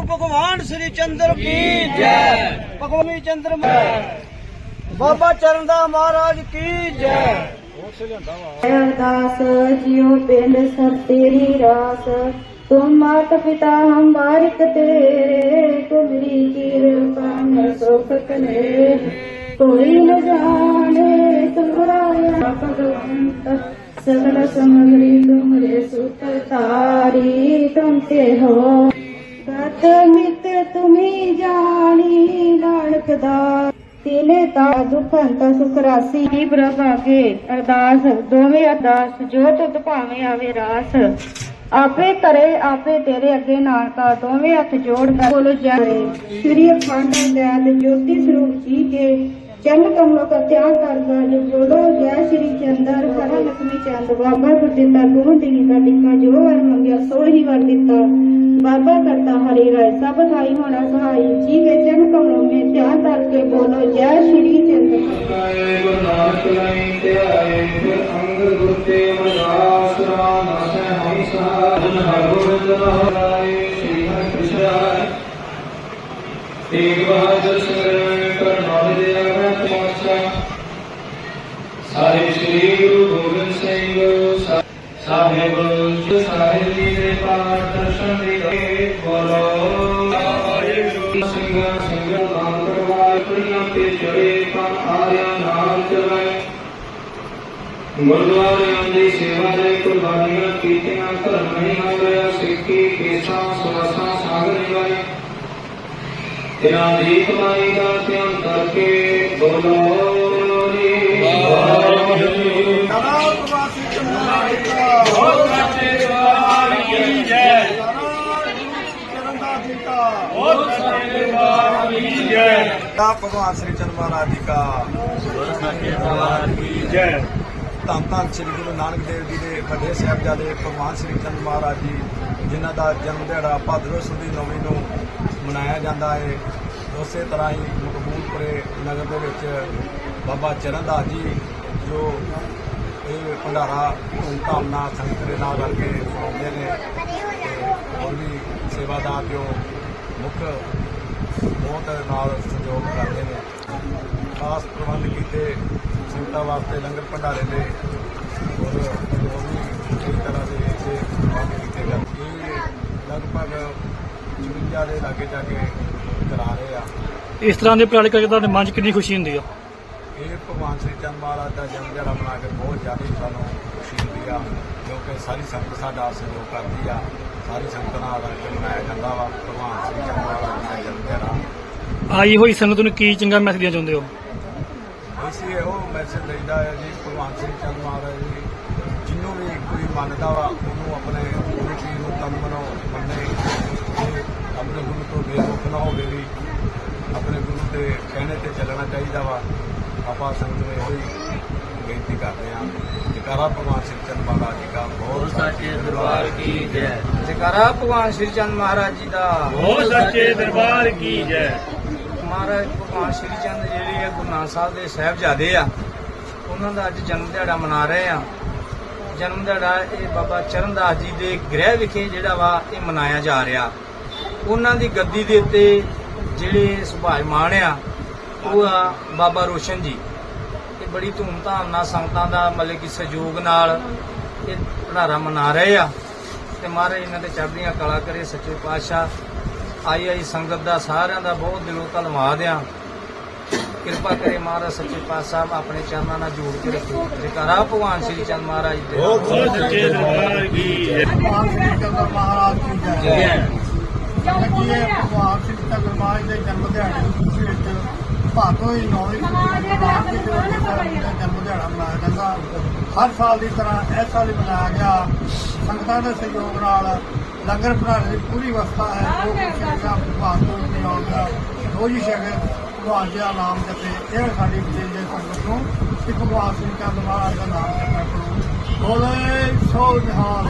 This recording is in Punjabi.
से बोलो जगत गुरु भगवान श्री चंद्र की जय भगवान चंद्र बाबा चरणदा महाराज की जय अरदास जियो पिंड सब तेरी रास तुम माता पिता हम बारिक तेरे तुमरी कृपा में सुख कने कोई न जाने तुम्हारा भगवंत सगल समग्री तुमरे सुत तारी तुम ते हो ਗਤ ਮਿਤ ਤੁਮੀ ਜਾਣੀ ਨਾਨਕ ਦਾ। ਤੀਨੇ ਤਾ ਦੁਖ ਅੰਤ ਸੁਖ ਰਾਸੀ। ਹੀ ਪ੍ਰਭ ਆਗੇ ਅਰਦਾਸ, ਦੋਵੇਂ ਅਰਦਾਸ, ਜੋ ਤੁਧ ਭਾਵੇਂ ਆਵੇ ਰਾਸ। ਆਪੇ ਕਰੇ, ਆਪੇ ਤੇਰੇ ਅੱਗੇ ਨਾਨਕਾ, ਦੋਵੇਂ ਹੱਥ ਜੋੜ ਕਰ ਬੋਲੋ ਜੈ ਸ਼੍ਰੀ ਅਖੰਡ ਦਇਆਲ ਜੋਤੀ ਸਰੂਪ ਜੀ ਕੇ ਚੰਨ ਕਮਲੋਂ ਦਾ ਧਿਆਨ ਕਰ ਕਰ ਬੋਲੋ ਜੈ ਚੰਦਰ ਹਰ ਲక్ష్ਮੀ ਚੰਦ, ਬਾਬਾ ਗੁਰਦਿੱਤਾ ਗੁਰੂ ਦੀ ਦਾ ਟਿੱਕਾ ਜੋ ਵਰ ਮੰਗਿਆ ਸੋ ਹੀ ਵਰ ਦਿੱਤਾ। ਬਾਬਾ ਕਰਤਾ ਹਰੀ ਰਾਏ, ਸਭ ਥਾਈ ਹੋਣਾ ਸਹਾਈ ਜੀ ਕੇ ਚੰਨ ਕਮਲੋਂ ਮੇ ਧਿਆਨ ਕਰ ਕੇ ਬੋਲੋ, ਜੈ ਸ਼੍ਰੀ ਚੰਦਰ। ਕਾਏ ਗੁਰ ਨਾਨਕ ਸਾਹਿਬ ਦੇ ਪਾਠ ਦਰਸ਼ਨ ਦੇ ਬੋਲੋ ਸਿੰਘ ਸਿੰਘ ਨਾਮ ਕਰਵਾਏ ਕੁੜੀਆਂ ਤੇ ਚੜੇ ਪਰ ਆਰਿਆ ਨਾਮ ਚਲਾਏ ਗੁਰਦੁਆਰਿਆਂ ਦੀ ਸੇਵਾ ਦੇ ਕੁਰਬਾਨੀਆਂ ਕੀਤੀਆਂ ਧਰਮ ਨਹੀਂ ਹੋ ਗਿਆ ਸਿੱਖੀ ਕੇਸਾਂ ਸੁਰਸਾਂ ਸਾਗਰ ਨਿਵਾਏ ਤੇਰਾ ਦੀ ਕਮਾਈ ਦਾ ਧਿਆਨ ਕਰਕੇ ਬੋਲੋ ਨੀ ਵਾਹਿਗੁਰੂ ਦਾ ਭਗਵਾਨ ਸ੍ਰੀ ਚੰਦ ਮਹਾਰਾਜ ਜੀ ਦਾ ਜੈ। ਧੰਨ ਧੰਨ ਸ੍ਰੀ ਗੁਰੂ ਨਾਨਕ ਦੇਵ ਜੀ ਦੇ ਵੱਡੇ ਸਾਹਿਬਜ਼ਾਦੇ ਭਗਵਾਨ ਸ੍ਰੀ ਚੰਦ ਮਹਾਰਾਜ ਜੀ, ਜਿਨ੍ਹਾਂ ਦਾ ਜਨਮ ਦਿਹਾੜਾ ਭਾਦਰੋਂ ਸੁਦੀ ਨੌਵੀਂ ਨੂੰ ਮਨਾਇਆ ਜਾਂਦਾ ਹੈ। ਉਸੇ ਤਰ੍ਹਾਂ ਹੀ ਮਕਬੂਲਪੁਰੇ ਨਗਰ ਦੇ ਵਿੱਚ ਬਾਬਾ ਚਰਨਦਾਸ ਜੀ, ਜੋ ਇਹ ਭੰਡਾਰਾ ਧੂਮਧਾਮ ਨਾਲ ਸੰਗਤ ਦੇ ਨਾਲ ਕਰਕੇ ਆਉਂਦੇ ਨੇ ਤੇ ਹੋਰ ਵੀ ਸੇਵਾਦਾਰ ਜੋ ਮੁੱਖ ਬਹੁਤ ਨਾਲ ਸਹਿਯੋਗ ਕਰਦੇ ਨੇ। ਖਾਸ ਪ੍ਰਬੰਧ ਕੀਤੇ ਸੰਗਤਾਂ ਵਾਸਤੇ ਲੰਗਰ ਭੰਡਾਰੇ ਦੇ ਔਰ ਹੋਰ ਵੀ ਕਈ ਤਰ੍ਹਾਂ ਦੇ ਇੱਥੇ ਪ੍ਰਬੰਧ ਕੀਤੇ ਇਹ ਲਗਭਗ 54 ਦੇ ਲਾਗੇ ਜਾ ਕੇ ਕਰਾ ਰਹੇ ਆ। ਇਸ ਤਰ੍ਹਾਂ ਦੇ ਉਪਰਾਲੇ ਕਰਕੇ ਤੁਹਾਡੇ ਮਨ 'ਚ ਕਿੰਨੀ ਖੁਸ਼ੀ ਹੁੰਦੀ ਆ? ਇਹ ਭਗਵਾਨ ਸ੍ਰੀ ਚੰਦ ਮਹਾਰਾਜ ਦਾ ਜਨਮ ਦਿਹਾੜਾ ਮਨਾ ਕੇ ਬਹੁਤ ਜ਼ਿਆਦਾ ਸਾਨੂੰ ਖੁਸ਼ੀ ਹੁੰਦੀ ਆ ਕਿਉਂਕਿ ਸਾਰੀ ਸੰਗਤ ਸਾਡਾ ਸਹਿਯੋਗ ਕਰਦੀ ਆ। ਸਾਰੀ ਸੰਗਤ ਨਾਲ ਰਲ ਕੇ ਮਨਾਇਆ ਜਾਂਦਾ ਵਾ ਭਗਵਾਨ ਸ੍ਰੀ ਚੰਦ ਮਹਾਰਾਜ ਦਾ ਜਨਮ ਦਿਹਾੜਾ ਆਈ ਹੋਈ ਸੰਗਤ ਨੂੰ ਕੀ ਚੰਗਾ ਮੈਸੇਜ ਦੇਣਾ ਚਾਹੁੰਦੇ ਹੋ? ਅਸੀਂ ਇਹੋ ਮੈਸੇਜ ਲਈਦਾ ਹੈ ਜੀ ਭਗਵਾਨ ਸ੍ਰੀ ਚੰਦ ਮਹਾਰਾਜ ਜੀ ਜਿਹਨੂੰ ਵੀ ਕੋਈ ਮੰਨਦਾ ਵਾ ਉਹਨੂੰ ਆਪਣੇ ਗੁਰੂ ਪੀਰ ਨੂੰ ਤਨ ਮਨੋ ਮੰਨੇ ਤੇ ਆਪਣੇ ਗੁਰੂ ਤੋਂ ਬੇਮੁਖ ਨਾ ਹੋਵੇ ਵੀ ਆਪਣੇ ਗੁਰੂ ਦੇ ਕਹਿਣੇ ਤੇ ਚੱਲਣਾ ਚਾਹੀਦਾ ਵਾ। ਆਪਾਂ ਸੰਗਤ ਨੂੰ ਇਹੋ ਹੀ ਬੇਨਤੀ ਕਰਦੇ ਹਾਂ। ਜਕਾਰਾ ਭਗਵਾਨ ਸ੍ਰੀ ਚੰਦ ਮਹਾਰਾਜ ਜੀ ਦਾ ਬਹੁਤ ਸਾਚੇ ਦਰਬਾਰ ਕੀ ਜੈ। ਕਰਾ ਭਗਵਾਨ ਸ਼੍ਰੀ ਚੰਦ ਮਹਾਰਾਜ ਜੀ ਦਾ। ਹੋ ਸੱਚੇ ਦਰਬਾਰ ਕੀ ਜੈ। ਮਹਾਰਾਜ ਭਗਵਾਨ ਸ਼੍ਰੀ ਚੰਦ ਜਿਹੜੇ ਆ ਗੁਰੂ ਨਾਨਕ ਸਾਹਿਬ ਦੇ ਸਹਿਬਜ਼ਾਦੇ ਆ ਉਹਨਾਂ ਦਾ ਅੱਜ ਜਨਮ ਦਿਹਾੜਾ ਮਨਾ ਰਹੇ ਆ। ਜਨਮ ਦਿਹਾੜਾ ਇਹ ਬਾਬਾ ਚਰਨ ਦਾਸ ਜੀ ਦੇ ਗ੍ਰਹਿ ਵਿਖੇ ਜਿਹੜਾ ਵਾ ਇਹ ਮਨਾਇਆ ਜਾ ਰਿਹਾ। ਉਹਨਾਂ ਦੀ ਗੱਦੀ ਦੇ ਉੱਤੇ ਜਿਹੜੇ ਸੁਭਾਜਮਾਨ ਆ ਉਹ ਆ ਬਾਬਾ ਰੋਸ਼ਨ ਜੀ। ਇਹ ਬੜੀ ਧੂਮ ਧਾਮ ਨਾਲ ਸੰਗਤਾਂ ਦਾ ਮਤਲਬ ਕਿ ਸਹਿਯੋਗ ਨਾਲ ਇਹ ਭੰਡਾਰਾ ਮਨਾ ਰਹੇ ਆ। ਤੇ ਮਹਾਰਾਜ ਇਹਨਾਂ ਤੇ ਚੜ੍ਹਦੀਆਂ ਕਲਾ ਕਰੇ ਸੱਚੇ ਪਾਤਸ਼ਾਹ। ਆਈ ਆਈ ਸੰਗਤ ਦਾ ਸਾਰਿਆਂ ਦਾ ਬਹੁਤ ਦਿਲੋਂ ਧੰਨਵਾਦ ਆ। ਕਿਰਪਾ ਕਰੇ ਮਹਾਰਾਜ ਸੱਚੇ ਪਾਤਸ਼ਾਹ ਆਪਣੇ ਚਰਨਾਂ ਨਾਲ ਜੋੜ ਕੇ ਰੱਖੇ। ਜੈਕਾਰਾ ਭਗਵਾਨ ਸ੍ਰੀ ਚੰਦ ਮਹਾਰਾਜ ਦੇ ਬਹੁਤ ਸੱਚੇ ਦਰਬਾਰ ਕੀ ਜੈ। ਭਗਵਾਨ ਸ੍ਰੀ ਚੰਦਰ ਮਹਾਰਾਜ ਜੀ। ਜੈ। ਜੀ ਇਹ ਭਗਵਾਨ ਸ੍ਰੀ ਚੰਦਰ ਮਹਾਰਾਜ ਦੇ ਜਨਮ ਦਿਹਾੜੇ ਦੀ ਖੁਸ਼ੀ ਵਿੱਚ ਭਾਦੋਂ ਹੀ ਨੌਵੀਂ ਭਗਵਾਨ ਦੇ ਜਨਮ ਦਿਹਾੜਾ ਮਨਾਇਆ ਜਾਂਦਾ। ਹਰ ਸਾਲ ਦੀ ਤਰ੍ਹਾਂ ਇਸ ਸਾਲ ਵੀ ਮਨਾਇਆ ਗਿਆ। ਸੰਗਤਾਂ ਦੇ ਸਹਿਯੋਗ ਨਾਲ ਲੰਗਰ ਭੰਡਾਰੇ ਦੀ ਪੂਰੀ ਵਿਵਸਥਾ ਹੈ। ਜੋ ਹੈਗਾ ਭਗਵਾਨ ਤੋਂ ਨਹੀਂ ਆਉਂਦਾ ਰੋਜ਼ ਹੀ ਸ਼ਗਨ ਭਗਵਾਨ ਜੀ ਦਾ ਨਾਮ ਜਪੇ। ਇਹ ਸਾਡੀ ਵਿਸ਼ੇਸ਼ ਸੰਗਤ ਨੂੰ ਕਿ ਭਗਵਾਨ ਸ੍ਰੀ ਚੰਦ ਮਹਾਰਾਜ ਦਾ ਨਾਮ ਜਪਿਆ ਕਰੋ ਬੋਲੇ ਸੋ ਨਿਹਾਲ।